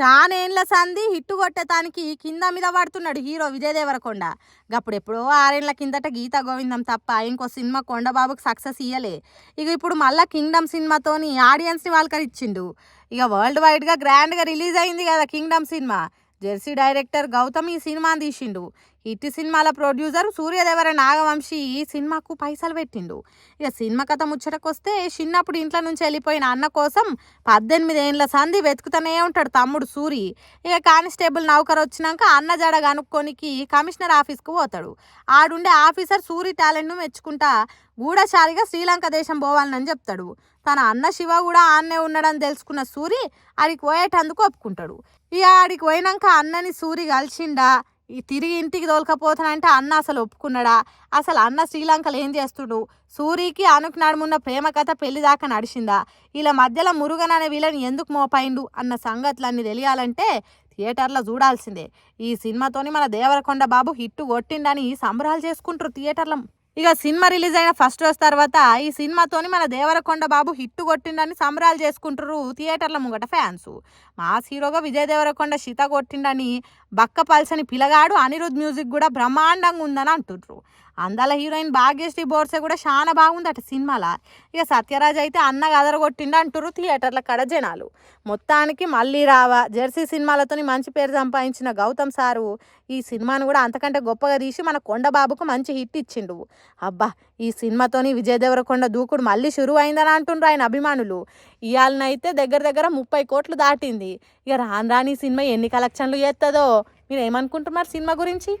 చానేండ్ల సంధి హిట్టు కొట్టేతానికి కింద మీద పడుతున్నాడు హీరో విజయ్ దేవరకొండ. గప్పుడు ఎప్పుడో ఆరేళ్ళ కిందట గీత గోవిందం తప్ప ఇంకో సినిమా కొండబాబుకి సక్సెస్ ఇయ్యలే. ఇక ఇప్పుడు మళ్ళా కింగ్డమ్ సినిమాతోని ఆడియన్స్ని వాళ్ళకరిచ్చిండు ఇక వరల్డ్ వైడ్గా గ్రాండ్గా రిలీజ్ అయింది కదా కింగ్డమ్ సినిమా. జెర్సీ డైరెక్టర్ గౌతమ్ ఈ సినిమాని తీసిండు. హిట్ సినిమాల ప్రొడ్యూసర్ సూర్యదేవర నాగవంశి ఈ సినిమాకు పైసలు పెట్టిండు. ఇక సినిమా కథ ముచ్చటకొస్తే చిన్నప్పుడు ఇంట్లో నుంచి వెళ్ళిపోయిన అన్న కోసం పద్దెనిమిది సంధి వెతుకుతూనే ఉంటాడు తమ్ముడు సూరి. ఇక కానిస్టేబుల్ నౌకర్ వచ్చినాక అన్న జడ కనుక్కోనికి కమిషనర్ ఆఫీస్కు పోతాడు. ఆడుండే ఆఫీసర్ సూరి టాలెంట్ను మెచ్చుకుంటా గూఢచారిగా శ్రీలంక దేశం పోవాలని చెప్తాడు. తన అన్న శివ కూడా ఆన్నే ఉన్నాడని తెలుసుకున్న సూరి ఆడికి పోయేటందుకు ఒప్పుకుంటాడు. ఇక ఆడికి పోయినాక అన్నని సూరి కలిసిండా తిరిగి ఇంటికి తోలకపోతానంటే అన్న అసలు ఒప్పుకున్నాడా? అసలు అన్న శ్రీలంకలు ఏం చేస్తుడు? సూరికి అనుకు నడుమున్న ప్రేమ కథ పెళ్ళి దాకా నడిచిందా? ఇలా మధ్యలో మురుగన్ అనే వీళ్ళని ఎందుకు మోపైండు? అన్న సంగతులన్నీ తెలియాలంటే థియేటర్లో చూడాల్సిందే. ఈ సినిమాతోని మన దేవరకొండ బాబు హిట్టు కొట్టిండని సంబరాలు చేసుకుంటారు థియేటర్లో. ఇక సినిమా రిలీజ్ అయిన ఫస్ట్ రోజు తర్వాత ఈ సినిమాతోని మన దేవరకొండ బాబు హిట్ కొట్టిండని సంబరాలు చేసుకుంటారు థియేటర్ల ముంగట ఫ్యాన్స్. మాస్ హీరోగా విజయ్ దేవరకొండ సీత కొట్టిండని బక్క పల్సని పిలగాడు అనిరుద్ మ్యూజిక్ కూడా బ్రహ్మాండంగా ఉందని అంటుండ్రు అందాల హీరోయిన్ భాగ్యశ్రీ బోర్సే కూడా చాలా బాగుందట సినిమాలా. ఇక సత్యరాజ్ అయితే అన్న అదరగొట్టిండు అంటురు థియేటర్ల కడ జనాలు. మొత్తానికి మళ్ళీ రావా జెర్సీ సినిమాలతోని మంచి పేరు సంపాదించిన గౌతమ్ సారు ఈ సినిమాను కూడా అంతకంటే గొప్పగా తీసి మన కొండబాబుకు మంచి హిట్ ఇచ్చిండు. అబ్బా ఈ సినిమాతోని విజయ్ దేవరకొండ దూకుడు మళ్ళీ షురు అయిందని అంటుండ్రు ఆయన అభిమానులు. ఇవాళనైతే దగ్గర దగ్గర ముప్పై కోట్లు దాటింది. ఇక రాను రాని సినిమా ఎన్ని కలెక్షన్లు చేస్తుందో మీరు ఏమనుకుంటున్నారు సినిమా గురించి?